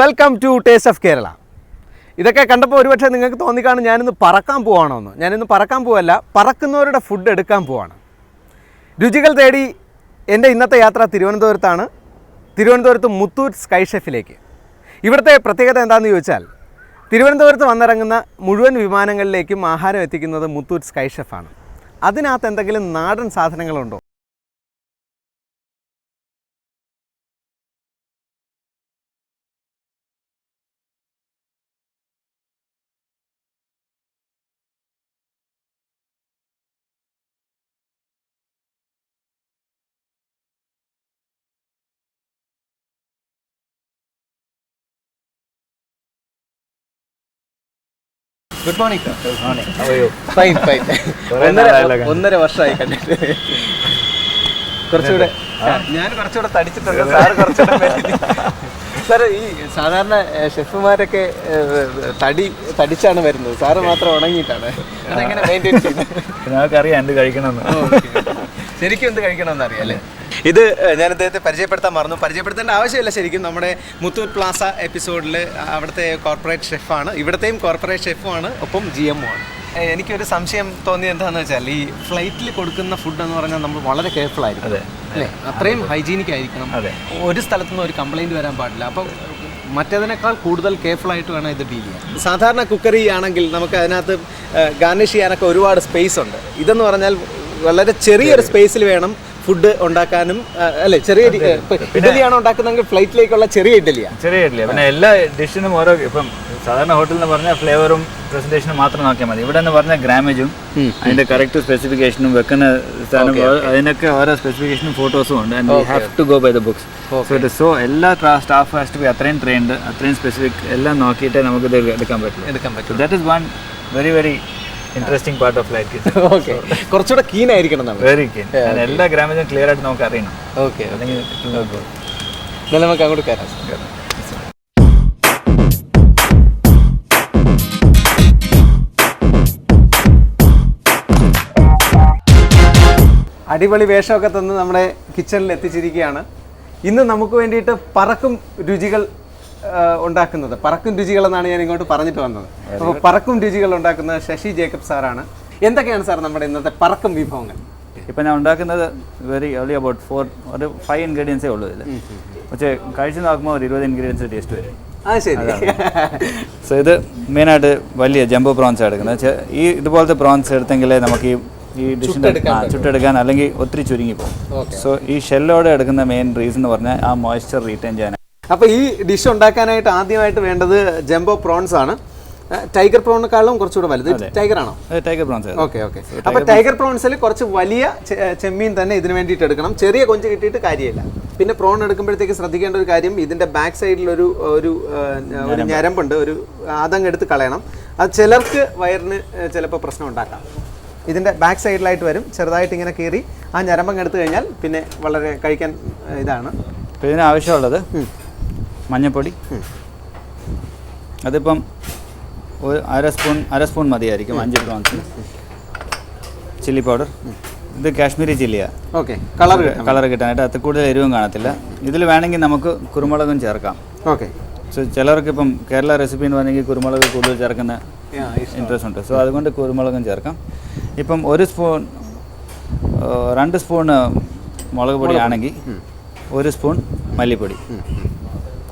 Welcome to taste of Kerala ഇതൊക്കെ കണ്ടപ്പോൾ ഒരുപക്ഷെ നിങ്ങൾക്ക് തോന്നിക്കാണും ഞാനിന്ന് പറക്കാൻ പോവാണോ എന്ന് ഞാനിന്ന് പറക്കാൻ പോവല്ല പറക്കുന്നവരുടെ ഫുഡ് എടുക്കാൻ പോവാണ്. രുചികൾ തേടി എന്റെ ഇന്നത്തെ യാത്ര തിരുവനന്തപുരത്താണ്. തിരുവനന്തപുരത്ത് മുത്തൂറ്റ് സ്കൈ ഷെഫിലേക്ക് ഇവിടുത്തെ പ്രത്യേകത എന്താണെന്ന് ചോദിച്ചാൽ തിരുവനന്തപുരത്ത് വന്നിറങ്ങുന്ന മുഴുവൻ വിമാനങ്ങളിലേക്കും ആഹാരം എത്തിക്കുന്നത് മുത്തൂറ്റ് സ്കൈ ഷെഫാണ് അതിനകത്ത് എന്തെങ്കിലും നാടൻ സാധനങ്ങളുണ്ടോ? Good morning sir fine fine കുറേ ഒന്നര ഒന്നര വർഷമായി കണ്ടിട്ട്. കുറച്ചുകൂടെ ഞാൻ കുറച്ചുകൂടെ തടിച്ചിട്ടുണ്ട്. സാർ കുറച്ചുകൂടെ സാർ ഈ സാധാരണ ഷെഫുമാരൊക്കെ തടി തടിച്ചാണ് വരുന്നത്. സാറ് മാത്രം ഉണങ്ങിയിട്ടാണ്. അതെങ്ങനെ മെയിന്റെയിൻ ചെയ്യുന്നത്? ഞങ്ങൾക്കറിയാം എന്ത് കഴിക്കണമെന്ന്. ശരിക്കും എന്ത് കഴിക്കണമെന്ന് അറിയാം ഇത് ഞാൻ അദ്ദേഹത്തെ പരിചയപ്പെടുത്താൻ മറന്നു. പരിചയപ്പെടുത്തേണ്ട ആവശ്യമില്ല ശരിക്കും. നമ്മുടെ മുത്തൂറ്റ് പ്ലാസ എപ്പിസോഡിൽ അവിടുത്തെ കോർപ്പറേറ്റ് ഷെഫാണ് ഇവിടത്തെയും കോർപ്പറേറ്റ് ഷെഫുമാണ് ഒപ്പം ജി എം ആണ്. എനിക്കൊരു സംശയം തോന്നിയത് എന്താണെന്ന് വെച്ചാൽ ഈ ഫ്ലൈറ്റിൽ കൊടുക്കുന്ന ഫുഡ് എന്ന് പറഞ്ഞാൽ നമ്മൾ വളരെ കെയർഫുൾ ആയിരിക്കും അതെ. അല്ലേ? അത്രയും ഹൈജീനിക് ആയിരിക്കണം. അതെ. ഒരു സ്ഥലത്തുനിന്ന് ഒരു കംപ്ലൈന്റ് വരാൻ പാടില്ല. അപ്പോൾ മറ്റേതിനേക്കാൾ കൂടുതൽ കെയർഫുൾ ആയിട്ട് വേണം ഇത് ഡീൽ ചെയ്യാൻ. സാധാരണ കുക്കറി ആണെങ്കിൽ നമുക്ക് അതിനകത്ത് ഗാർണിഷ് ചെയ്യാനൊക്കെ ഒരുപാട് സ്പേസ് ഉണ്ട്. ഇതെന്ന് പറഞ്ഞാൽ വളരെ ചെറിയൊരു സ്പേസിൽ വേണം ഫുഡ് ഉണ്ടാക്കാനും അല്ലെ ചെറിയ ഇഡലിയാണ് ഉണ്ടാക്കുന്നതെങ്കിൽ ഫ്ലൈറ്റിലേക്കുള്ള ചെറിയ ഇഡലിയാണ് ചെറിയ ഇഡലി. പിന്നെ എല്ലാ ഡിഷിനും ഓരോ ഇപ്പം സാധാരണ ഹോട്ടലിൽ എന്ന് പറഞ്ഞാൽ ഫ്ലേവറും പ്രസന്റേഷനും മാത്രം നോക്കിയാൽ മതി. ഇവിടെ എന്ന് പറഞ്ഞാൽ ഗ്രാമേജും അതിന്റെ കറക്റ്റ് സ്പെസിഫിക്കേഷനും വെക്കുന്ന സ്ഥലം അതിനൊക്കെ ഓരോ സ്പെസിഫിക്കേഷനും ഫോട്ടോസും ഉണ്ട്. And have to go by the books so it so എല്ലാ സ്റ്റാഫ് ഹാസ് ടു ബി അത്രയും ട്രെയിൻഡ് അത്രയും സ്പെസിഫിക് എല്ലാം നോക്കിയിട്ടേ നമുക്ക് ഇത് എടുക്കാൻ പറ്റും എടുക്കാൻ പറ്റും that is one very very interesting part of life okay കുറച്ചുകൂടെ കീൻ ആയിരിക്കണം നമ്മൾ. വെരി കീൻ എല്ലാ ഗ്രാമേജും ക്ലിയർ ആയിട്ട് നമുക്ക് അറിയണം ഓക്കെ അല്ലെങ്കിൽ എന്നാലും നമുക്ക് അങ്ങോട്ട് കയറാം അടിപൊളി വേഷമൊക്കെ തന്ന് നമ്മുടെ കിച്ചണിൽ എത്തിച്ചിരിക്കുകയാണ്. ഇന്ന് നമുക്ക് വേണ്ടിയിട്ട് പറക്കും രുചികൾ ഉണ്ടാക്കുന്നത്. പറക്കും രുചികൾ എന്നാണ് ഞാൻ ഇങ്ങോട്ട് പറഞ്ഞിട്ട് വന്നത്. അപ്പോൾ പറക്കും രുചികൾ ഉണ്ടാക്കുന്നത് ശശി ജേക്കബ് സാറാണ്. എന്തൊക്കെയാണ് സാർ നമ്മുടെ ഇന്നത്തെ പറക്കും വിഭവങ്ങൾ? ഇപ്പം ഞാൻ ഉണ്ടാക്കുന്നത് വെരി ഓൺലി അബൌട്ട് ഫോർ ഒരു ഫൈവ് ഇൻഗ്രീഡിയൻസേ ഉള്ളൂ ഇതിൽ പക്ഷേ കഴിച്ച് നോക്കുമ്പോൾ ഒരു ഇരുപത് ഇൻഗ്രീഡിയൻസ് ടേസ്റ്റ് വരും. ആ ശരി. സോ ഇത് മെയിനായിട്ട് വലിയ ജംബോ പ്രോൺസ് എടുക്കുന്നത്. ഈ ഇതുപോലത്തെ പ്രോൺസ് എടുത്തെങ്കിലേ നമുക്ക് ഈ ഈ ഡിഷിന്റെ ചുട്ടെടുക്കാൻ അല്ലെങ്കിൽ ഒത്തിരി ചുരുങ്ങി പോകും സോ ഈ ഷെല്ലോടെ എടുക്കുന്ന മെയിൻ റീസൺ എന്ന് പറഞ്ഞാൽ ആ മോയ്സ്ചർ റീറ്റെയിൻ ചെയ്യാൻ അപ്പോൾ ഈ ഡിഷ് ഉണ്ടാക്കാനായിട്ട് ആദ്യമായിട്ട് വേണ്ടത് ജംബോ പ്രോൺസ് ആണ്. ടൈഗർ പ്രോണിനെക്കാളും കുറച്ചുകൂടെ വലുത്. ടൈഗർ ആണോ? Tiger prawns okay okay. അപ്പോൾ ടൈഗർ പ്രോൺസിൽ കുറച്ച് വലിയ ചെമ്മീൻ തന്നെ ഇതിന് വേണ്ടിയിട്ട് എടുക്കണം. ചെറിയ കൊഞ്ച് കിട്ടിയിട്ട് കാര്യമില്ല. പിന്നെ പ്രോൺ എടുക്കുമ്പോഴത്തേക്ക് ശ്രദ്ധിക്കേണ്ട ഒരു കാര്യം ഇതിന്റെ ബാക്ക് സൈഡിൽ ഒരു ഒരു ഒരു ഞരമ്പുണ്ട്. ഒരു അതങ്ങ് എടുത്ത് കളയണം. അത് ചിലർക്ക് വയറിന് ചിലപ്പോൾ പ്രശ്നം ഉണ്ടാക്കാം. ഇതിന്റെ ബാക്ക് സൈഡിലായിട്ട് വരും. ചെറുതായിട്ട് ഇങ്ങനെ കീറി ആ ഞരമ്പങ്ങ് എടുത്തു കഴിഞ്ഞാൽ പിന്നെ വളരെ കഴിക്കാൻ ഇതാണ്. പിന്നെ ആവശ്യമുള്ളത് മഞ്ഞൾപ്പൊടി അതിപ്പം ഒരു അര സ്പൂൺ അര സ്പൂൺ മതിയായിരിക്കും അഞ്ച് ഗ്രാംസ്. Chilli powder. ഇത് കാശ്മീരി ചില്ലിയാണ് ഓക്കെ. കളർ കളർ കിട്ടാനായിട്ട് അത് കൂടുതൽ എരിവും കാണത്തില്ല. ഇതിൽ വേണമെങ്കിൽ നമുക്ക് കുരുമുളകും ചേർക്കാം. ഓക്കെ. സോ ചിലർക്ക് ഇപ്പം കേരള റെസിപ്പി എന്ന് പറഞ്ഞെങ്കിൽ കുരുമുളക് കൂടുതൽ ചേർക്കുന്ന ഇൻട്രസ്റ്റ് ഉണ്ട്. സോ അതുകൊണ്ട് കുരുമുളകും ചേർക്കാം. ഇപ്പം ഒരു സ്പൂൺ രണ്ട് സ്പൂൺ മുളക് പൊടി ആണെങ്കിൽ ഒരു സ്പൂൺ മല്ലിപ്പൊടി.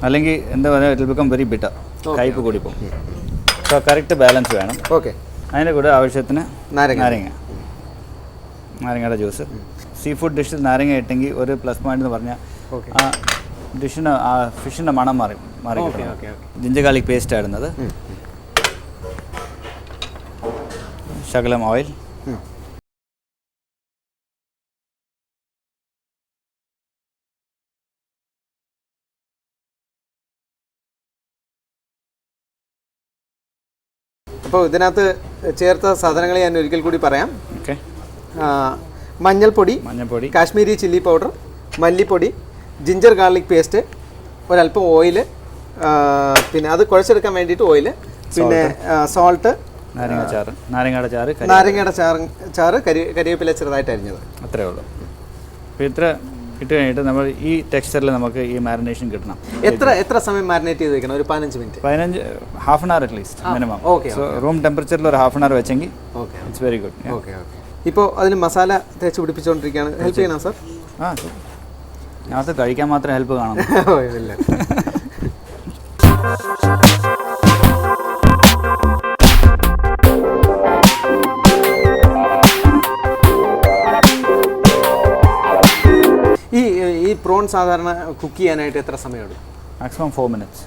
അല്ലെങ്കിൽ എന്താ പറയുക ഇറ്റ് ബിക്കം വെരി ബിറ്റർ കയ്പ് കൂടി പോകും സോ കറക്റ്റ് ബാലൻസ് വേണം. ഓക്കെ അതിന്റെ കൂടെ ആവശ്യത്തിന് നാരങ്ങ. നാരങ്ങ. നാരങ്ങയുടെ ജ്യൂസ് സീ ഫുഡ് ഡിഷിൽ നാരങ്ങ ഇട്ടെങ്കിൽ ഒരു പ്ലസ് പോയിന്റ് എന്ന് പറഞ്ഞാൽ. ആ ഡിഷിന് ആ ഫിഷിന്റെ മണം മാറി മാറി ഗാർലിക് പേസ്റ്റ് ആയിരുന്നത് ശകലം ഓയിൽ അപ്പോൾ ഇതിനകത്ത് ചേർത്ത സാധനങ്ങൾ ഞാൻ ഒരിക്കൽ കൂടി പറയാം. ഓക്കെ. മഞ്ഞൾപ്പൊടി മഞ്ഞൾപ്പൊടി. കാശ്മീരി ചില്ലി പൗഡർ മല്ലിപ്പൊടി ജിഞ്ചർ ഗാർലിക് പേസ്റ്റ് ഒരല്പം ഓയിൽ പിന്നെ അത് കുഴച്ചെടുക്കാൻ വേണ്ടിയിട്ട് ഓയിൽ പിന്നെ സോൾട്ട് നാരങ്ങ ചാറ്. നാരങ്ങയുടെ ചാറ് നാരങ്ങയുടെ ചാറ് ചാറ് കരി കരിവേപ്പില ചെറുതായിട്ട് അരിഞ്ഞത് അത്രേ ഉള്ളൂ. അപ്പോൾ ഇത്ര ഇട്ട് കഴിഞ്ഞിട്ട് നമ്മൾ ഈ ടെക്സ്ചറിൽ നമുക്ക് ഈ മാരിനേഷൻ കിട്ടണം. എത്ര എത്ര സമയം മാരിനേറ്റ് ചെയ്ത് വെക്കണം ഒരു പതിനഞ്ച് മിനിറ്റ്. പതിനഞ്ച് half an hour at least minimum okay so room ടെമ്പറേച്ചറിൽ ഒരു ഹാഫ് ആൻ അവർ വെച്ചെങ്കിൽ okay it's very good okay okay ഇപ്പോൾ അതിന് മസാല തേച്ച് പിടിപ്പിച്ചുകൊണ്ടിരിക്കുകയാണ് ഹെൽപ്പ് ചെയ്യണം സാർ ആ ഞാൻ കഴിക്കാൻ മാത്രം ഹെൽപ്പ് കാണാം ഇല്ല ഈ പ്രോൺ സാധാരണ കുക്ക് ചെയ്യാനായിട്ട് എത്ര സമയമെടുക്കും? മാക്സിമം ഫോർ മിനിറ്റ്സ്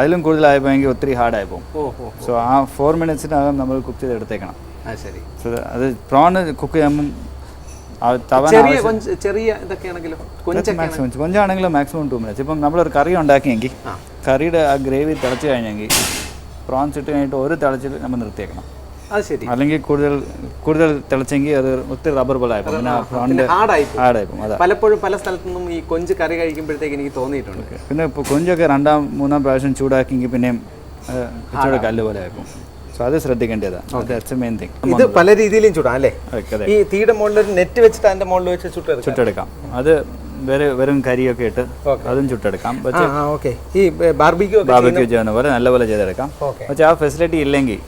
അതിലും കൂടുതലായപ്പോയെങ്കിൽ ഒത്തിരി ഹാർഡായി പോകും സോ ആ ഫോർ മിനിറ്റ്സിനകം നമ്മൾ കുക്ക് ചെയ്ത് എടുത്തേക്കണം ശരി. സോ അത് പ്രോൺ കുക്ക് ചെയ്യുമ്പം ചെറിയ മാക്സിമം കൊഞ്ചാണെങ്കിലും മാക്സിമം ടു മിനിറ്റ്സ് ഇപ്പം നമ്മളൊരു കറി ഉണ്ടാക്കിയെങ്കിൽ. കറിയുടെ ആ ഗ്രേവി തിളച്ച് കഴിഞ്ഞെങ്കിൽ പ്രോൺസ് ഇട്ട് കഴിഞ്ഞിട്ട് ഒരു തിളച്ചിൽ നമ്മൾ നിർത്തിയേക്കണം. അത് ശരി. അല്ലെങ്കിൽ കൂടുതൽ കൂടുതൽ തിളച്ചെങ്കിൽ അത് ഒത്തിരി റബ്ബർ പോലെ പിന്നെ അതാ. പലപ്പോഴും പല സ്ഥലത്തു നിന്നും ഈ കൊഞ്ച് കറി കഴിക്കുമ്പോഴത്തേക്ക് എനിക്ക് തോന്നിയിട്ടുണ്ട്. പിന്നെ ഇപ്പോൾ കൊഞ്ചൊക്കെ രണ്ടാം മൂന്നാം പ്രാവശ്യം ചൂടാക്കിയെങ്കിൽ പിന്നെയും ഇച്ചിരി കല്ല് പോലെ ആയിപ്പോൾ സോ അത് ശ്രദ്ധിക്കേണ്ടതാണ്. മെയിൻ തിങ് ഇത് പല രീതിയിലും ചൂടാം അല്ലേ? ഈ തീയുടെ മുകളിൽ ഒരു നെറ്റ് വെച്ചിട്ട് അതിന്റെ മുകളിൽ വെച്ച് ചുട്ടെടുക്കാം. ചുട്ടെടുക്കാം. അത് വേറെ വെറും കരിയൊക്കെ ഇട്ട്. അതും ചുട്ടെടുക്കാം. പക്ഷേ ഓക്കെ. ഈ ബാർബിക്യൂ ബാർബിക്യൂ ചെയ്യുന്ന പോലെ നല്ലപോലെ ചെയ്തെടുക്കാം. പക്ഷേ ആ ഫെസിലിറ്റി ഇല്ലെങ്കിൽ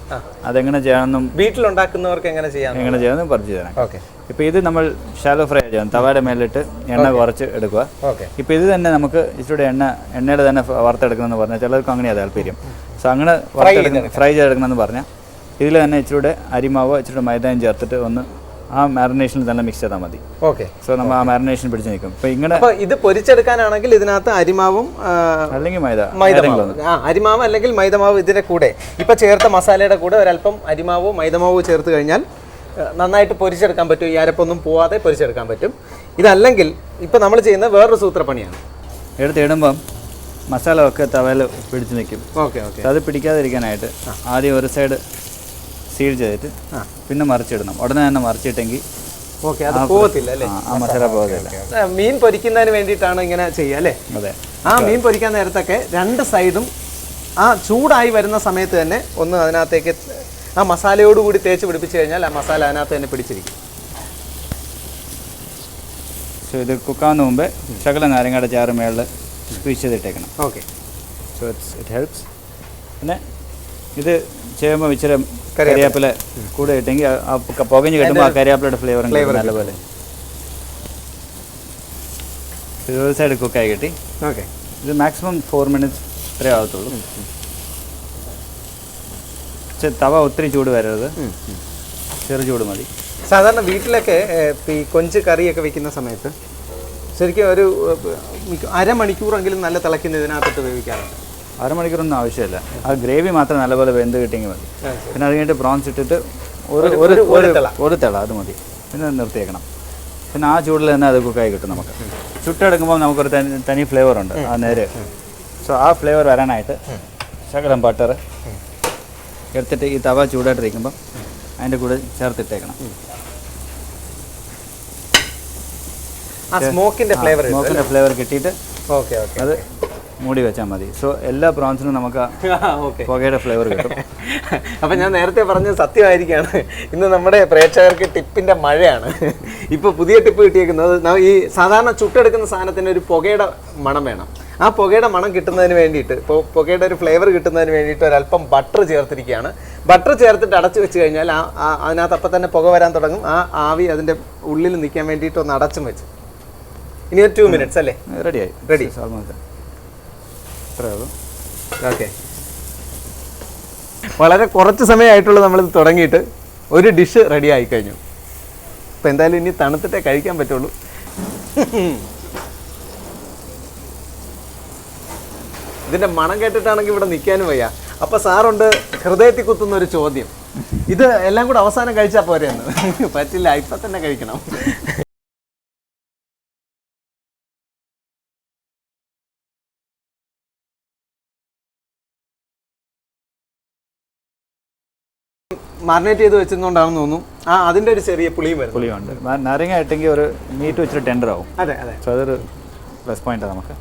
അതെങ്ങനെ ചെയ്യണമെന്നും വീട്ടിലുണ്ടാക്കുന്നവർക്ക് എങ്ങനെ ചെയ്യാം എങ്ങനെ ചെയ്യാമെന്നും പറഞ്ഞു തരാം. ഓക്കെ. ഇപ്പോൾ ഇത് നമ്മൾ ഷാലോ ഫ്രൈ ചെയ്യാം തവയുടെ മേലിട്ട് എണ്ണ കുറച്ച് എടുക്കുക. ഇപ്പൊ ഇപ്പോൾ ഇത് തന്നെ നമുക്ക് ഇച്ചിരി എണ്ണ എണ്ണയുടെ തന്നെ വറുത്തെടുക്കണമെന്ന് പറഞ്ഞാൽ ചിലർക്ക് അങ്ങനെയാണ് താല്പര്യം. സോ അങ്ങനെ വറുത്തെടുക്കുന്ന ഫ്രൈ ചെയ്തെടുക്കണമെന്ന് പറഞ്ഞാൽ ഇതിൽ തന്നെ ഇച്ചിരി അരിമാവോ ഇച്ചിരി മൈദയും ചേർത്തിട്ട് ഒന്ന് ആ മാരിനേഷനിൽ തന്നെ മിക്സ് ചെയ്താൽ മതി. ഓക്കെ സോ നമ്മൾ ആ മാരിനേഷൻ പിടിച്ച് നിൽക്കും. ഇപ്പോൾ ഇങ്ങനെ ഇത് പൊരിച്ചെടുക്കാനാണെങ്കിൽ ഇതിനകത്ത് അരിമാവും അല്ലെങ്കിൽ മൈദ. മൈദമാവ്. ആ അരിമാവ് അല്ലെങ്കിൽ മൈദമാവ് ഇതിന്റെ കൂടെ. ഇപ്പൊ ചേർത്ത മസാലയുടെ കൂടെ ഒരല്പം അരിമാവോ മൈദമാവോ ചേർത്ത് കഴിഞ്ഞാൽ നന്നായിട്ട് പൊരിച്ചെടുക്കാൻ പറ്റും. ഈ അരപ്പൊന്നും പോവാതെ പൊരിച്ചെടുക്കാൻ പറ്റും. ഇതല്ലെങ്കിൽ ഇപ്പൊ നമ്മൾ ചെയ്യുന്ന വേറൊരു സൂത്രപ്പണിയാണ്. എടുത്ത് ഇടുമ്പം മസാല ഒക്കെ തവയിൽ പിടിച്ച് നിൽക്കും. ഓക്കെ ഓക്കെ അത് പിടിക്കാതിരിക്കാനായിട്ട് ആദ്യം ഒരു സൈഡ് സീൽ ചെയ്തിട്ട്. പിന്നെ മറിച്ചിടണം. ഉടനെ തന്നെ മറിച്ചിട്ടെങ്കിൽ ഓക്കെ അത് പോകത്തില്ല അല്ലേ? ആ, ആ മസാല പോകത്തില്ല. മീൻ പൊരിക്കുന്നതിന് വേണ്ടിയിട്ടാണ് ഇങ്ങനെ ചെയ്യുക അല്ലേ? അതെ. ആ മീൻ പൊരിക്കാൻ നേരത്തൊക്കെ രണ്ട് സൈഡും ആ ചൂടായി വരുന്ന സമയത്ത് തന്നെ ഒന്ന് അതിനകത്തേക്ക് ആ മസാലയോടുകൂടി തേച്ച് പിടിപ്പിച്ച് കഴിഞ്ഞാൽ ആ മസാല അതിനകത്ത് തന്നെ പിടിച്ചിരിക്കും. സോ ഇത് കുക്കാവുന്ന മുമ്പ് ശകല നാരങ്ങയുടെ ചാറ് മേളിൽ squeeze ചെയ്തിട്ടേക്കണം. Okay. So it's it helps പിന്നെ ഇത് ചെയ്യുമ്പോൾ ഇച്ചിരി കരിയാപ്പില കൂടെ ഇട്ടെങ്കിൽ പുകഞ്ഞ് കിട്ടുമ്പോൾ ആ കരിയാപ്പിലയുടെ ഫ്ലേവർ നല്ലപോലെ സൈഡ് കുക്കായി കിട്ടി. ഓക്കെ. ഇത് മാക്സിമം ഫോർ മിനിറ്റ്സ് ഇത്രേ ആവത്തുള്ളൂ. പക്ഷെ തവ ഒത്തിരി ചൂട് വരരുത്. ചെറു ചൂട് മതി. സാധാരണ വീട്ടിലൊക്കെ ഈ കൊഞ്ച് കറിയൊക്കെ വെക്കുന്ന സമയത്ത് ശരിക്കും ഒരു അരമണിക്കൂറെങ്കിലും നല്ല തിളയ്ക്കുന്ന ഇതിനകത്തിട്ട് വേവിക്കാറുണ്ട്. അരമണിക്കൂറൊന്നും ആവശ്യമില്ല. ആ ഗ്രേവി മാത്രം നല്ലപോലെ വെന്ത് കിട്ടിയെങ്കിൽ മതി. പിന്നെ അത് കഴിഞ്ഞിട്ട് പ്രോൺസ് ഇട്ടിട്ട് ഒരു ഒരു ഒരു തിള. അത് മതി. പിന്നെ നിർത്തിയേക്കണം. പിന്നെ ആ ചൂടിൽ തന്നെ അത് കുക്കായി കിട്ടും നമുക്ക്. ചുട്ടെടുക്കുമ്പോൾ നമുക്കൊരു തനി തനി ഫ്ലേവർ ഉണ്ട്. ആ നേര്. സോ ആ ഫ്ലേവർ വരാനായിട്ട് ശകലം ബട്ടർ എടുത്തിട്ട് ഈ തവ ചൂടായിട്ടിരിക്കുമ്പോൾ അതിന്റെ കൂടെ ചേർത്തിട്ടേക്കണം. സ്മോക്കിന്റെ ഫ്ലേവർ സ്മോക്കിന്റെ ഫ്ലേവർ കിട്ടിയിട്ട് ഓക്കെ ഓക്കെ അത് മൂടി വെച്ചാൽ മതി. സോ എല്ലാ പ്രോൺസിനും നമുക്ക് പുകയുടെ ഫ്ലേവർ കിട്ടും. അപ്പം ഞാൻ നേരത്തെ പറഞ്ഞ സത്യമായിരിക്കുകയാണ് ഇന്ന് നമ്മുടെ പ്രേക്ഷകർക്ക് ടിപ്പിന്റെ മഴയാണ്. ഇപ്പോൾ പുതിയ ടിപ്പ് കിട്ടിയേക്കുന്നത് ഈ സാധാരണ ചുട്ടെടുക്കുന്ന സാധനത്തിന് ഒരു പുകയുടെ മണം വേണം. ആ പുകയുടെ മണം കിട്ടുന്നതിന് വേണ്ടിയിട്ട് ഇപ്പോൾ പുകയുടെ ഒരു ഫ്ലേവർ കിട്ടുന്നതിന് വേണ്ടിയിട്ട് ഒരല്പം ബട്ടർ ചേർത്തിരിക്കുകയാണ്. ബട്ടർ ചേർത്തിട്ട് അടച്ചു വെച്ച് കഴിഞ്ഞാൽ ആ ആ- അതിനകത്ത് അപ്പം തന്നെ പുക വരാൻ തുടങ്ങും. ആ ആവി അതിന്റെ ഉള്ളിൽ നിൽക്കാൻ വേണ്ടിയിട്ട് ഒന്ന് അടച്ചും വെച്ച്. ഇനി ഒരു ടു മിനിറ്റ്സ് അല്ലേ? റെഡിയായി റെഡി ഓൾമോസ്റ്റ് ഇത്രേ ഉള്ളൂ. ഓക്കെ വളരെ കുറച്ച് സമയമായിട്ടുള്ളൂ നമ്മളിത് തുടങ്ങിയിട്ട്. ഒരു ഡിഷ് റെഡി ആയി കഴിഞ്ഞു. അപ്പം എന്തായാലും ഇനി തണുത്തിട്ടേ കഴിക്കാൻ പറ്റുള്ളൂ. ഇതിന്റെ മണം കേട്ടിട്ടാണെങ്കിൽ ഇവിടെ നിൽക്കാനും വയ്യ. അപ്പോൾ സാറുണ്ട് ഹൃദയത്തിൽ കുത്തുന്ന ഒരു ചോദ്യം. ഇത് എല്ലാം കൂടെ അവസാനം കഴിച്ചാൽ പോരെയെന്ന് പറ്റില്ല ഇപ്പം തന്നെ കഴിക്കണം. മാറിനേറ്റ് ചെയ്ത് വെച്ചതുകൊണ്ടാണെന്ന് തോന്നുന്നു. ആ അതിന്റെ ഒരു ചെറിയ പുളിയും വരും പുളിയുണ്ട്. നാരങ്ങ ഇട്ടെങ്കിൽ ഒരു മീറ്റ് വെച്ചിട്ട് ടെൻഡർ ആവും. അതെ അതെ. സോ അതൊരു പ്ലസ് പോയിന്റാണ് നമുക്ക്.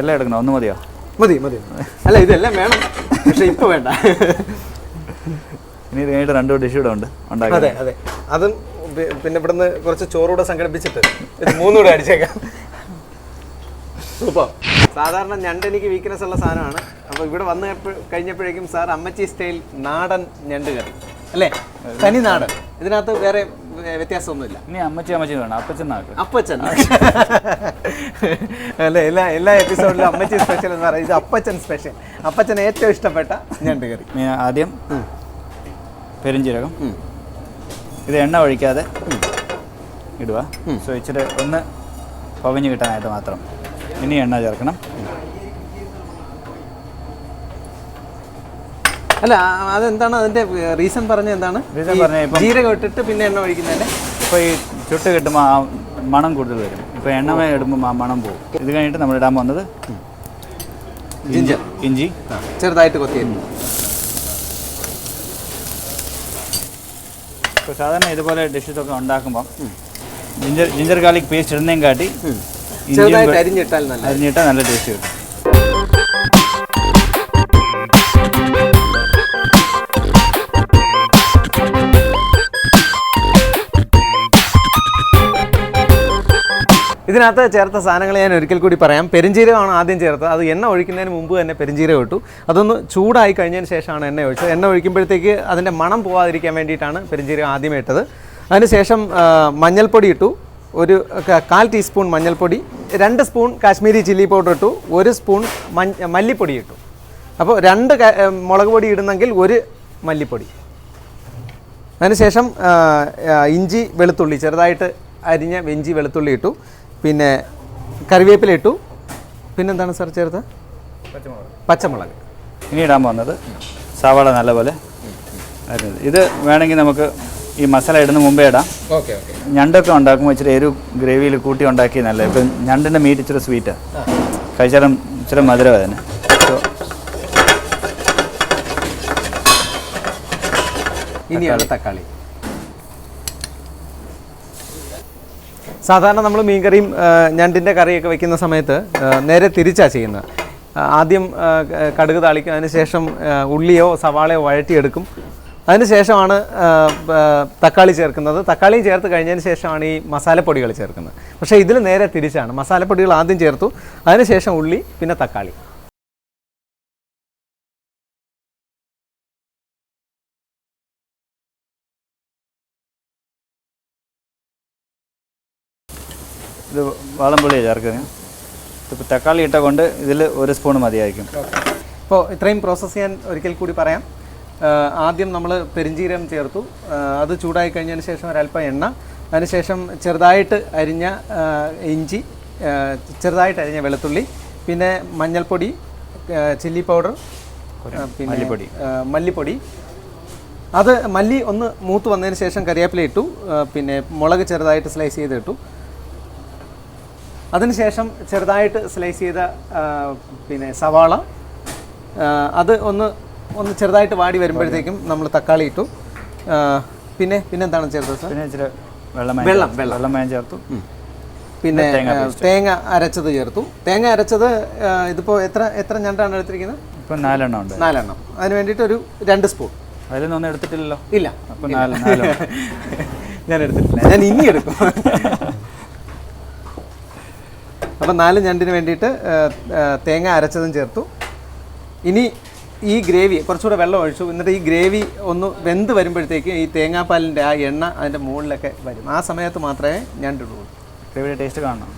എല്ലാം എടുക്കണം? ഒന്ന് മതിയോ? മതി മതി. അല്ല ഇതെല്ലാം വേണം. പക്ഷെ ഇപ്പൊ വേണ്ട. ഇനി ഇത് കഴിഞ്ഞിട്ട് രണ്ട് ഡിഷ് കൂടെ ഉണ്ട്. ഉണ്ടാക്കി അതെ അതെ. അതും പിന്നെ ഇവിടുന്ന് കുറച്ച് ചോറൂടെ സംഘടിപ്പിച്ചിട്ട് ഇത് മൂന്നുകൂടെ അടിച്ചേക്കാം. സൂപ്പർ. സാധാരണ ഞണ്ടെനിക്ക് വീക്ക്നെസ് ഉള്ള സാധനമാണ്. അപ്പോൾ ഇവിടെ വന്ന് കഴിഞ്ഞപ്പോഴേക്കും സാർ അമ്മച്ചി സ്റ്റൈൽ നാടൻ ഞണ്ട് കറി. അല്ലേ? തനി നാടൻ. ഇതിനകത്ത് വേറെ വ്യത്യാസമൊന്നുമില്ല. ഇനി അമ്മച്ചി അമ്മച്ചി വേണം. അപ്പച്ചൻ നാക്ക് അപ്പച്ചൻ. അല്ലേ? എല്ലാ എല്ലാ എപ്പിസോഡിലും അമ്മച്ചി സ്പെഷ്യൽ എന്ന് പറയുന്നത് ഇത് അപ്പച്ചൻ സ്പെഷ്യൽ അപ്പച്ചൻ ഏറ്റവും ഇഷ്ടപ്പെട്ട ഞണ്ട് കറി. ഞാൻ ആദ്യം പെരിഞ്ചീരകം ഇത് എണ്ണ ഒഴിക്കാതെ ഇടുക. സോ ഇച്ചിരി ഒന്ന് പവഞ്ഞ് കിട്ടാനായിട്ട് മാത്രം. ഇനി എണ്ണ ചേർക്കണം. അല്ല അതെന്താണ് അതിന്റെ റീസൺ പറഞ്ഞ എന്താണ്? റീസൺ പറഞ്ഞ ജീരകം ഇട്ടിട്ട് പിന്നെ എണ്ണ ഒഴിക്കുന്നതിന്റെ ഇപ്പോൾ ഈ ചുട്ട് കിട്ടുമ്പോൾ ആ മണം കൂടുതൽ വരും. ഇപ്പോൾ എണ്ണ ഇടുമ്പോൾ ആ മണം പോകും. ഇത് കഴിഞ്ഞിട്ട് നമ്മൾ ഇടാൻ വന്നത് ജിഞ്ചർ. ഇഞ്ചി. ചെറുതായിട്ട് കൊത്തിയിരുന്നു ഇപ്പോൾ സാധാരണ ഇതുപോലെ ഡിഷസ് ഒക്കെ ഉണ്ടാക്കുമ്പോൾ ജിഞ്ചർ ജിഞ്ചർ ഗാർലിക് പേസ്റ്റ് ഇടുന്നേം കാട്ടി അരിഞ്ഞിട്ടാൽ നല്ല ടേസ്റ്റ് കിട്ടും. ഇതിനകത്ത് ചേർത്ത സാധനങ്ങൾ ഞാൻ ഒരിക്കൽ കൂടി പറയാം. പെരിഞ്ജീരകമാണ് ആദ്യം ചേർത്തത്. അത് എണ്ണ ഒഴിക്കുന്നതിന് മുമ്പ് തന്നെ പെരിഞ്ജീരകം ഇട്ടു. അതൊന്ന് ചൂടായി കഴിഞ്ഞതിന് ശേഷമാണ് എണ്ണ ഒഴിച്ചത്. എണ്ണ ഒഴിക്കുമ്പോഴത്തേക്ക് അതിന്റെ മണം പോവാതിരിക്കാൻ വേണ്ടിയിട്ടാണ് പെരിഞ്ജീരകം ആദ്യമേ ഇട്ടത്. അതിനുശേഷം മഞ്ഞൾപ്പൊടി ഇട്ടു. ഒരു കാൽ ടീസ്പൂൺ മഞ്ഞൾപ്പൊടി രണ്ട് സ്പൂൺ കാശ്മീരി ചില്ലി പൗഡർ ഇട്ടു. ഒരു സ്പൂൺ മല്ലിപ്പൊടി ഇട്ടു. അപ്പോൾ രണ്ട് മുളക് പൊടി ഇടുന്നെങ്കിൽ ഒരു മല്ലിപ്പൊടി. അതിനുശേഷം ഇഞ്ചി വെളുത്തുള്ളി ചെറുതായിട്ട് അരിഞ്ഞ വെഞ്ചി വെളുത്തുള്ളി ഇട്ടു. പിന്നെ കറിവേപ്പില ഇട്ടു. പിന്നെന്താണ് സാർ ചേർത്ത്? പച്ചമുളക്. ഇനി ഇടാൻ പോകുന്നത് സവാള നല്ലപോലെ ഇത് വേണമെങ്കിൽ നമുക്ക് ഈ മസാല ഇടുന്ന മുമ്പേ ഇടാം. Okay okay. ഞണ്ടൊക്കെ ഉണ്ടാക്കുമ്പോൾ ഇച്ചിരി എരിവ് ഗ്രേവിയിൽ കൂട്ടി ഉണ്ടാക്കി നല്ല ഇപ്പം ഞണ്ടിന്റെ മീറ്റ് ഇച്ചിരി സ്വീറ്റാണ് കഴിച്ചാലും ഇച്ചിരി മധുരമാണ് തന്നെ സോ ഇനിയാണ് തക്കാളി സാധാരണ നമ്മൾ മീൻകറിയും ഞണ്ടിന്റെ കറിയൊക്കെ വെക്കുന്ന സമയത്ത് നേരെ തിരിച്ചാണ് ചെയ്യുന്നത്. ആദ്യം കടുക് താളിക്കും അതിനുശേഷം ഉള്ളിയോ സവാളയോ വഴറ്റിയെടുക്കും. അതിന് ശേഷമാണ് ആ, ആ, തക്കാളി ചേർക്കുന്നത്. തക്കാളി ചേർത്ത് കഴിഞ്ഞതിന് ശേഷമാണ് ഈ മസാലപ്പൊടികൾ ചേർക്കുന്നത്. പക്ഷേ ഇതിൽ നേരെ തിരിച്ചാണ്. മസാലപ്പൊടികൾ ആദ്യം ചേർത്തു അതിനുശേഷം ഉള്ളി പിന്നെ തക്കാളി. ഇത് വാളംപുളിയാണ് ചേർക്കുന്നത്? ഇതിപ്പോൾ തക്കാളി ഇട്ട കൊണ്ട് ഇതിൽ ഒരു സ്പൂൺ മതിയായിരിക്കും. ഇപ്പോൾ ഇത്രയും പ്രോസസ്സ് ചെയ്യാൻ ഒരിക്കൽ കൂടി പറയാം. ആദ്യം നമ്മൾ പെരിഞ്ചീരം ചേർത്തു. അത് ചൂടായി കഴിഞ്ഞതിന് ശേഷം ഒരല്പം എണ്ണ. അതിനുശേഷം ചെറുതായിട്ട് അരിഞ്ഞ ഇഞ്ചി ചെറുതായിട്ട് അരിഞ്ഞ വെളുത്തുള്ളി പിന്നെ മഞ്ഞൾപ്പൊടി ചില്ലി പൗഡർ പിന്നെ മല്ലിപ്പൊടി. മല്ലിപ്പൊടി. അത് മല്ലി ഒന്ന് മൂത്ത് വന്നതിന് ശേഷം കറിവേപ്പില ഇട്ടു. പിന്നെ മുളക് ചെറുതായിട്ട് സ്ലൈസ് ചെയ്ത് ഇട്ടു. അതിനുശേഷം ചെറുതായിട്ട് സ്ലൈസ് ചെയ്ത പിന്നെ സവാള അത് ഒന്ന് ഒന്ന് ചെറുതായിട്ട് വാടി വരുമ്പോഴത്തേക്കും നമ്മൾ തക്കാളി ഇട്ടു. പിന്നെ പിന്നെ എന്താണ് ചേർത്തത് സാർ പിന്നെ ഇച്ചിരി വെള്ളം വെള്ളം, വെള്ളം. വെള്ളം വേഗം ചേർത്തു. പിന്നെ തേങ്ങ അരച്ചത് ചേർത്തു. തേങ്ങ അരച്ചത് ഇതിപ്പോൾ എത്ര എത്ര ഞണ്ടാണ് എടുത്തിരിക്കുന്നത്? ഇപ്പം നാലെണ്ണം ഉണ്ട്. നാലെണ്ണം. അതിന് വേണ്ടിയിട്ട് ഒരു രണ്ട് സ്പൂൺ അതിലൊന്നും ഒന്നും എടുത്തിട്ടില്ലല്ലോ. ഇല്ല. അപ്പം നാല്. ഞാൻ എടുത്തിട്ടില്ല. ഞാൻ ഇനി എടുക്കും. അപ്പം നാല് ഞണ്ടിന് വേണ്ടിയിട്ട് തേങ്ങ അരച്ചതും ചേർത്തു. ഇനി ഈ ഗ്രേവി കുറച്ചുകൂടെ വെള്ളം ഒഴിച്ചു. എന്നിട്ട് ഈ ഗ്രേവി ഒന്ന് വെന്ത് വരുമ്പോഴത്തേക്കും ഈ തേങ്ങാപ്പാലിന്റെ ആ എണ്ണ അതിന്റെ മുകളിലൊക്കെ വരും. ആ സമയത്ത് മാത്രമേ ഞണ്ടിടുള്ളൂ. ഗ്രേവിയുടെ ടേസ്റ്റ് കാണണം.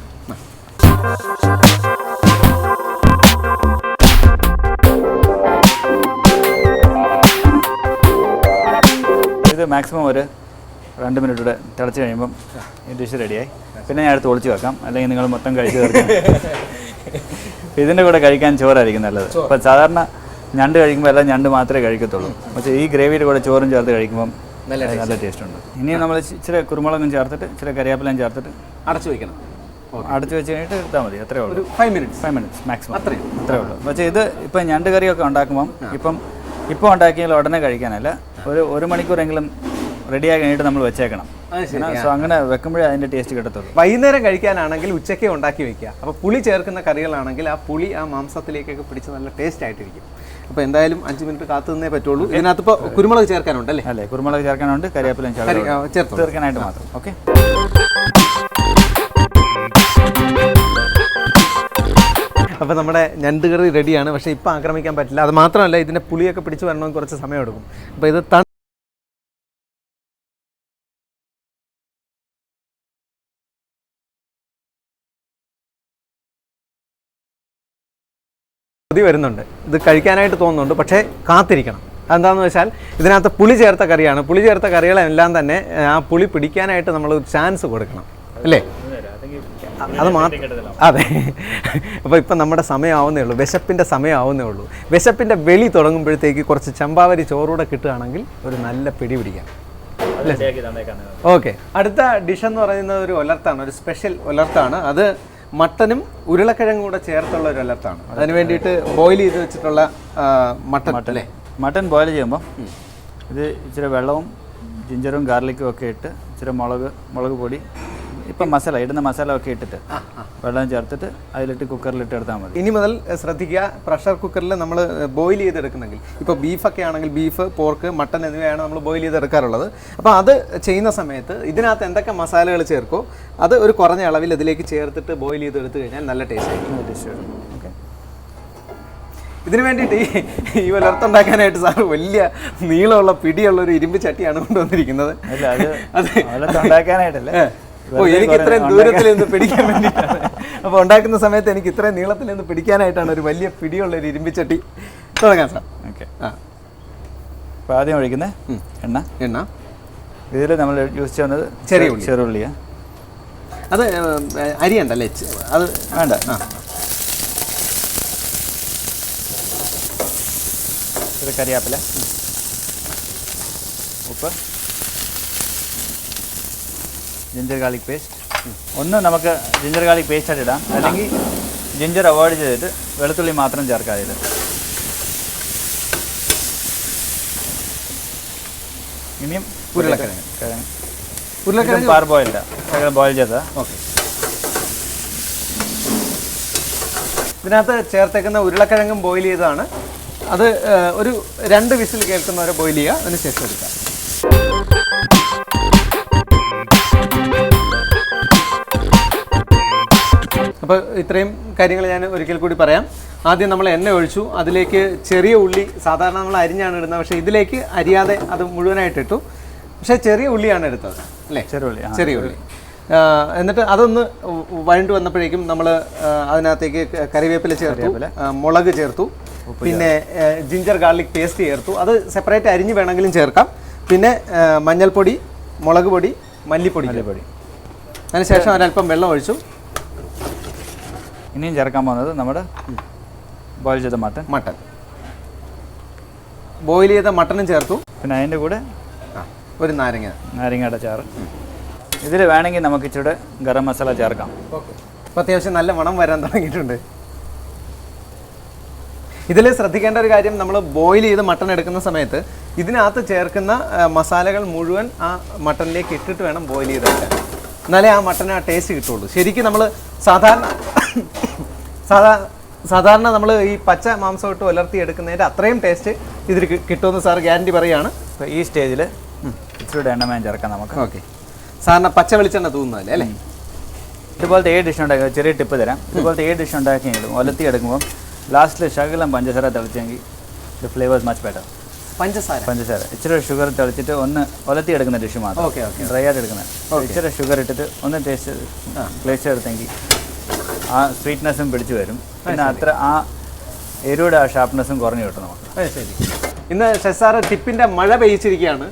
ഇത് മാക്സിമം ഒരു രണ്ട് മിനിറ്റ് കൂടെ തിളച്ച് കഴിയുമ്പം ഈ ഡിഷ് റെഡിയായി പിന്നെ ഞാൻ എടുത്ത് ഒളിച്ചു വെക്കാം. അല്ലെങ്കിൽ നിങ്ങൾ മൊത്തം കഴിച്ചു തീർക്കാം. ഇതിന്റെ കൂടെ കഴിക്കാൻ ചോറായിരിക്കും നല്ലത്. അപ്പോൾ സാധാരണ ഞണ്ട് കഴിക്കുമ്പോൾ എല്ലാം ഞണ്ട് മാത്രമേ കഴിക്കത്തുള്ളൂ. പക്ഷേ ഈ ഗ്രേവിയുടെ കൂടെ ചോറും ചേർത്ത് കഴിക്കുമ്പം നല്ല നല്ല ടേസ്റ്റ് ഉണ്ട്. ഇനി നമ്മൾ ഇച്ചിരി കുരുമുളകും ചേർത്തിട്ട് ഇച്ചിരി കരിയാപ്പിലയും ചേർത്തിട്ട് അടച്ചു വയ്ക്കണം അടച്ചു വെച്ച് കഴിഞ്ഞിട്ട് എടുത്താൽ മതി. അത്രേ ഉള്ളൂ. Five minutes five minutes maximum അത്രയും. അത്രേ ഉള്ളൂ. പക്ഷേ ഇത് ഇപ്പം ഞണ്ട് കറിയൊക്കെ ഉണ്ടാക്കുമ്പം ഇപ്പം ഇപ്പോൾ ഉണ്ടാക്കിയാൽ ഉടനെ കഴിക്കാനല്ല. ഒരു ഒരു മണിക്കൂറെങ്കിലും റെഡിയായി കഴിഞ്ഞിട്ട് നമ്മൾ വെച്ചേക്കണം. സോ അങ്ങനെ വെക്കുമ്പോഴേ അതിന്റെ ടേസ്റ്റ് കിട്ടത്തുള്ളൂ. വൈകുന്നേരം കഴിക്കാനാണെങ്കിൽ ഉച്ചയ്ക്ക് ഉണ്ടാക്കി വെക്കുക. അപ്പോൾ പുളി ചേർക്കുന്ന കറികളാണെങ്കിൽ ആ പുളി ആ മാംസത്തിലേക്കൊക്കെ പിടിച്ച് നല്ല ടേസ്റ്റ് ആയിട്ടിരിക്കും. അപ്പോൾ എന്തായാലും അഞ്ച് മിനിറ്റ് കാത്തു നിന്നേ പറ്റുള്ളൂ. ഇതിനകത്ത് ഇപ്പോൾ കുരുമുളക് ചേർക്കാനുണ്ട് അല്ലേ? അല്ലേ കുരുമുളക് ചേർക്കാനുണ്ട് കരിയാപ്പിലും ചേർത്ത്. ചേർക്കാനായിട്ട് മാത്രം. ഓക്കെ. അപ്പോൾ നമ്മുടെ ഞണ്ട് കറി റെഡിയാണ് പക്ഷേ ഇപ്പോൾ ആക്രമിക്കാൻ പറ്റില്ല. അത് മാത്രമല്ല ഇതിന്റെ പുളിയൊക്കെ പിടിച്ച് വരണമെങ്കിൽ കുറച്ച് സമയം എടുക്കും. അപ്പോൾ ഇത് കൊതി വരുന്നുണ്ട്. ഇത് കഴിക്കാനായിട്ട് തോന്നുന്നുണ്ട്. പക്ഷേ കാത്തിരിക്കണം. അതെന്താണെന്ന് വെച്ചാൽ ഇതിനകത്ത് പുളി ചേർത്ത കറിയാണ്. പുളി ചേർത്ത കറികളെല്ലാം തന്നെ ആ പുളി പിടിക്കാനായിട്ട് നമ്മൾ ചാൻസ് കൊടുക്കണം. അല്ലേ? അത് മാത്രം അതെ. അപ്പോൾ ഇപ്പം നമ്മുടെ സമയമാവുന്നേ ഉള്ളൂ. വിശപ്പിന്റെ സമയമാവുന്നേ ഉള്ളൂ. വിശപ്പിന്റെ വെളി തുടങ്ങുമ്പോഴത്തേക്ക് കുറച്ച് ചമ്പാവരി ചോറൂടെ കിട്ടുകയാണെങ്കിൽ ഒരു നല്ല പിടി പിടിക്കാം. ഓക്കെ. അടുത്ത ഡിഷ് എന്ന് പറയുന്നത് ഒരു ഒലർത്താണ്. ഒരു സ്പെഷ്യൽ ഒലർത്താണ്. അത് മട്ടനും ഉരുളക്കിഴങ്ങും കൂടെ ചേർത്തുള്ള ഒരു അലർത്താണ് അതിന് വേണ്ടിയിട്ട് ബോയിൽ ചെയ്ത് വെച്ചിട്ടുള്ള മട്ടൻ അല്ലേ? മട്ടൻ ബോയിൽ ചെയ്യുമ്പോൾ ഇത് ഇച്ചിരി വെള്ളവും ജിഞ്ചറും ഗാർലിക്കും ഒക്കെ ഇട്ട് ഇച്ചിരി മുളക് മുളക് പൊടി ഇപ്പം മസാല ഇടുന്ന മസാല ഒക്കെ ഇട്ടിട്ട് വെള്ളം ചേർത്തിട്ട് അതിലിട്ട് കുക്കറിലിട്ട് എടുത്താൽ മതി. ഇനി മുതൽ ശ്രദ്ധിക്കുക പ്രഷർ കുക്കറിൽ നമ്മൾ ബോയിൽ ചെയ്തെടുക്കുന്നെങ്കിൽ. ഇപ്പോൾ ബീഫൊക്കെ ആണെങ്കിൽ ബീഫ് പോർക്ക് മട്ടൺ എന്നിവയാണ് നമ്മൾ ബോയിൽ ചെയ്തെടുക്കാറുള്ളത്. അപ്പോൾ അത് ചെയ്യുന്ന സമയത്ത് ഇതിനകത്ത് എന്തൊക്കെ മസാലകൾ ചേർക്കോ? അത് ഒരു കുറഞ്ഞ അളവിൽ അതിലേക്ക് ചേർത്തിട്ട് ബോയിൽ ചെയ്തെടുത്ത് കഴിഞ്ഞാൽ നല്ല ടേസ്റ്റ് ആയിരിക്കും. ഓക്കെ. ഇതിന് വേണ്ടിയിട്ട് ഈ വളർത്തുണ്ടാക്കാനായിട്ട് സാർ വലിയ നീളമുള്ള പിടിയുള്ള ഒരു ഇരുമ്പ് ചട്ടിയാണ് കൊണ്ടുവന്നിരിക്കുന്നത്. അല്ല അത് അതെ. ഉണ്ടാക്കാനായിട്ടല്ലേ. ഓ എനിക്ക് ഇത്രയും ദൂരത്തിൽ നിന്ന് പിടിക്കാൻ വേണ്ടിയിട്ടാണ്. അപ്പോൾ ഉണ്ടാക്കുന്ന സമയത്ത് എനിക്ക് ഇത്രയും നീളത്തിൽ നിന്ന് പിടിക്കാനായിട്ടാണ് ഒരു വലിയ പിടിയുള്ള ഒരു ഇരുമ്പിച്ചട്ടി. തുടങ്ങാം സാർ. ഓക്കെ. ആ. അപ്പോൾ ആദ്യം ഒഴിക്കുന്നത് എണ്ണ? എണ്ണ. ഇതിൽ നമ്മൾ യൂസ് ചെയ്യുന്നത് ചെറിയ ഉള്ളി. ചെറുള്ളിയാണ് അത് അരിയുണ്ടല്ലേ? അത് വേണ്ട. ആ. ഇത് കറിയാപ്പില ഉപ്പ്. ജിഞ്ചർ ഗാർലിക് പേസ്റ്റ് ഒന്ന് നമുക്ക് ജിഞ്ചർ ഗാർലിക് പേസ്റ്റായിട്ട് ഇടാം. അല്ലെങ്കിൽ ജിഞ്ചർ അവോയ്ഡ് ചെയ്തിട്ട് വെളുത്തുള്ളി മാത്രം ചേർക്കാം ഇത് ഇനിയും ഉരുളക്കിഴങ്ങ്. കിഴങ്ങ് ഉരുളക്കിഴങ്ങ് പാർ ബോയിലില്ല ബോയിൽ ചെയ്ത ഓക്കെ. ഇതിനകത്ത് ചേർത്തേക്കുന്ന ഉരുളക്കിഴങ്ങും ബോയിൽ ചെയ്തതാണ്. അത് ഒരു രണ്ട് വിസിൽ കേൾക്കുന്നവരെ ബോയിൽ ചെയ്യുക. അതിന് ശേഷം എടുക്കാം. അപ്പോൾ ഇത്രയും കാര്യങ്ങൾ ഞാൻ ഒരിക്കൽ കൂടി പറയാം. ആദ്യം നമ്മൾ എണ്ണ ഒഴിച്ചു. അതിലേക്ക് ചെറിയ ഉള്ളി സാധാരണ നമ്മൾ അരിഞ്ഞാണ് ഇടുന്നത്. പക്ഷേ ഇതിലേക്ക് അരിയാതെ അത് മുഴുവനായിട്ട് ഇട്ടു. പക്ഷേ ചെറിയ ഉള്ളിയാണ് എടുത്തത്. അല്ലേ? ചെറിയ ഉള്ളി ചെറിയ ഉള്ളി. എന്നിട്ട് അതൊന്ന് വഴണ്ടു വന്നപ്പോഴേക്കും നമ്മൾ അതിനകത്തേക്ക് കറിവേപ്പില ചേർത്തു. മുളക് ചേർത്തു. പിന്നെ ജിഞ്ചർ ഗാർലിക് പേസ്റ്റ് ചേർത്തു. അത് സെപ്പറേറ്റ് അരിഞ്ഞ് വേണമെങ്കിലും ചേർക്കാം. പിന്നെ മഞ്ഞൾപ്പൊടി മുളക് പൊടി മല്ലിപ്പൊടി മല്ലിപ്പൊടി. അതിനുശേഷം ഒരല്പം വെള്ളം ഒഴിച്ചു. ഇനിയും ചേർക്കാൻ പോകുന്നത് നമ്മുടെ ബോയിൽ ചെയ്ത മട്ടൺ മട്ടൻ ബോയിൽ ചെയ്ത മട്ടനും ചേർത്തു. പിന്നെ അതിന്റെ കൂടെ ഒരു നാരങ്ങ. നാരങ്ങയുടെ ചാറ്. ഇതിൽ വേണമെങ്കിൽ നമുക്ക് ഇച്ചിരി ഗരം മസാല ചേർക്കാം. ഓക്കെ. അത്യാവശ്യം നല്ല മണം വരാൻ തുടങ്ങിയിട്ടുണ്ട്. ഇതിൽ ശ്രദ്ധിക്കേണ്ട ഒരു കാര്യം നമ്മൾ ബോയിൽ ചെയ്ത് മട്ടൺ എടുക്കുന്ന സമയത്ത് ഇതിനകത്ത് ചേർക്കുന്ന മസാലകൾ മുഴുവൻ ആ മട്ടണിലേക്ക് ഇട്ടിട്ട് വേണം ബോയിൽ ചെയ്തെടുക്കാൻ. എന്നാലേ ആ മട്ടൺ ആ ടേസ്റ്റ് കിട്ടുള്ളൂ. ശരിക്കും നമ്മൾ സാധാരണ സാധാ സാധാരണ നമ്മൾ ഈ പച്ച മാംസം ഇട്ട് ഉലർത്തി എടുക്കുന്നതിന്റെ അത്രയും ടേസ്റ്റ് ഇതിൽ കിട്ടുമെന്ന് സാർ ഗ്യാരണ്ടി പറയുകയാണ്. അപ്പോൾ ഈ സ്റ്റേജിൽ ഇച്ചിരി എണ്ണമയം ചേർക്കാം നമുക്ക്. ഓക്കെ സാറിന് പച്ച വെളിച്ചെണ്ണ തൂന്നതല്ലേ അല്ലേ? ഇതുപോലത്തെ ഏഴ് ഡിഷ് ഉണ്ടാക്കി ചെറിയ ടിപ്പ് തരാം. ഇതുപോലത്തെ ഏഴ് ഡിഷ് ഉണ്ടാക്കിയെങ്കിലും ഒലത്തി എടുക്കുമ്പോൾ ലാസ്റ്റിൽ ശകലം പഞ്ചസാര തെളിച്ചെങ്കിൽ ദ ഫ്ലേവേഴ്സ് മച്ച് ബെറ്റർ പഞ്ചസാര. പഞ്ചസാര. ഇച്ചിരി ഷുഗർ തെളിച്ചിട്ട് ഒന്ന് ഒലത്തി എടുക്കുന്ന ഡിഷ് മാത്രം ഓക്കെ ഓക്കെ ഡ്രൈ ആയിട്ട് എടുക്കുന്നത് ഇച്ചിരി ഷുഗർ ഇട്ടിട്ട് ഒന്ന് ടേസ്റ്റ് ടേസ്റ്റ് എടുത്തെങ്കിൽ ആ സ്വീറ്റ്നെസ്സും പിടിച്ചു വരും. പിന്നെ അത്ര ആ എരിയുടെ ആ ഷാർപ്നെസ്സും കുറഞ്ഞു കിട്ടും നമുക്ക് ശരി. ഇന്ന് ഷെസാറ് ടിപ്പിന്റെ മഴ പെയ്ച്ചിരിക്കുകയാണ്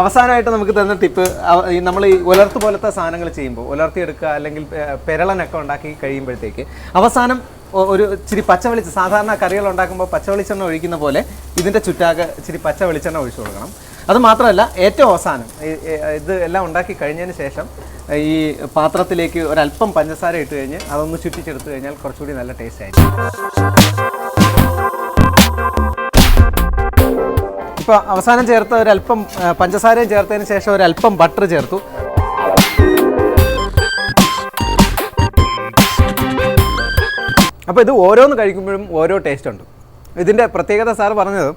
അവസാനമായിട്ട് നമുക്ക് തന്ന ടിപ്പ് നമ്മൾ ഈ ഉലർത്ത് പോലത്തെ സാധനങ്ങൾ ചെയ്യുമ്പോൾ ഉലർത്തി എടുക്കുക അല്ലെങ്കിൽ പെരളനൊക്കെ ഉണ്ടാക്കി കഴിയുമ്പോഴത്തേക്ക് അവസാനം ഒരു ഇച്ചിരി പച്ച സാധാരണ കറികൾ ഉണ്ടാക്കുമ്പോൾ പച്ച വെളിച്ചെണ്ണ ഒഴിക്കുന്ന പോലെ ഇതിന്റെ ചുറ്റാകെ ഇച്ചിരി പച്ച വെളിച്ചെണ്ണ ഒഴിച്ചു കൊടുക്കണം. അത് മാത്രമല്ല ഏറ്റവും അവസാനം ഇത് എല്ലാം ഉണ്ടാക്കി കഴിഞ്ഞതിന് ശേഷം ഈ പാത്രത്തിലേക്ക് ഒരല്പം പഞ്ചസാര ഇട്ട് കഴിഞ്ഞ് അതൊന്ന് ചുറ്റിച്ചെടുത്ത് കഴിഞ്ഞാൽ കുറച്ചുകൂടി നല്ല ടേസ്റ്റ് ആയിരിക്കും. ഇപ്പോൾ അവസാനം ചേർത്ത ഒരല്പം പഞ്ചസാരയും ചേർത്തതിന് ശേഷം ഒരല്പം ബട്ടർ ചേർത്തു. അപ്പോൾ ഇത് ഓരോന്ന് കഴിക്കുമ്പോഴും ഓരോ ടേസ്റ്റ് ഉണ്ട്. ഇതിന്റെ പ്രത്യേകത സാർ പറഞ്ഞത്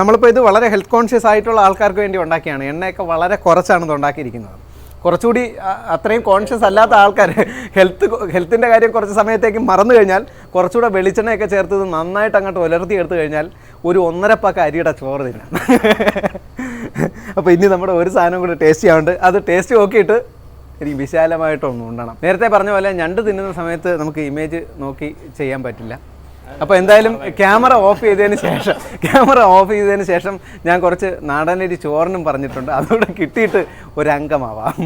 നമ്മളിപ്പോൾ ഇത് വളരെ ഹെൽത്ത് കോൺഷ്യസ് ആയിട്ടുള്ള ആൾക്കാർക്ക് വേണ്ടി ഉണ്ടാക്കിയാണ്. എണ്ണയൊക്കെ വളരെ കുറച്ചാണ് ഇത് ഉണ്ടാക്കിയിരിക്കുന്നത്. കുറച്ചുകൂടി അത്രയും കോൺഷ്യസ് അല്ലാത്ത ആൾക്കാർ ഹെൽത്ത് ഹെൽത്തിന്റെ കാര്യം കുറച്ച് സമയത്തേക്ക് മറന്നു കഴിഞ്ഞാൽ കുറച്ചുകൂടെ വെളിച്ചെണ്ണയൊക്കെ ചേർത്ത് ഇത് നന്നായിട്ട് അങ്ങോട്ട് ഉലർത്തി എടുത്തു കഴിഞ്ഞാൽ ഒരു ഒന്നരപ്പക്ക പക്ക അരിയുടെ ചോറ് തിന്നാം. അപ്പോൾ ഇനി നമ്മുടെ ഒരു സാധനം കൂടി ടേസ്റ്റ് ചെയ്യാണ്ട് അത് ടേസ്റ്റ് നോക്കിയിട്ട് എനിക്ക് വിശാലമായിട്ടൊന്നും ഉണ്ടണം. നേരത്തെ പറഞ്ഞ പോലെ ഞണ്ട് തിന്നുന്ന സമയത്ത് നമുക്ക് ഇമേജ് നോക്കി ചെയ്യാൻ പറ്റില്ല. അപ്പോൾ എന്തായാലും ക്യാമറ ഓഫ് ചെയ്തതിന് ശേഷം ക്യാമറ ഓഫ് ചെയ്തതിന് ശേഷം ഞാൻ കുറച്ച് നാടനരി ചോറിനും പറഞ്ഞിട്ടുണ്ട്. അതുകൂടെ കിട്ടിയിട്ട് അംഗമാവാം.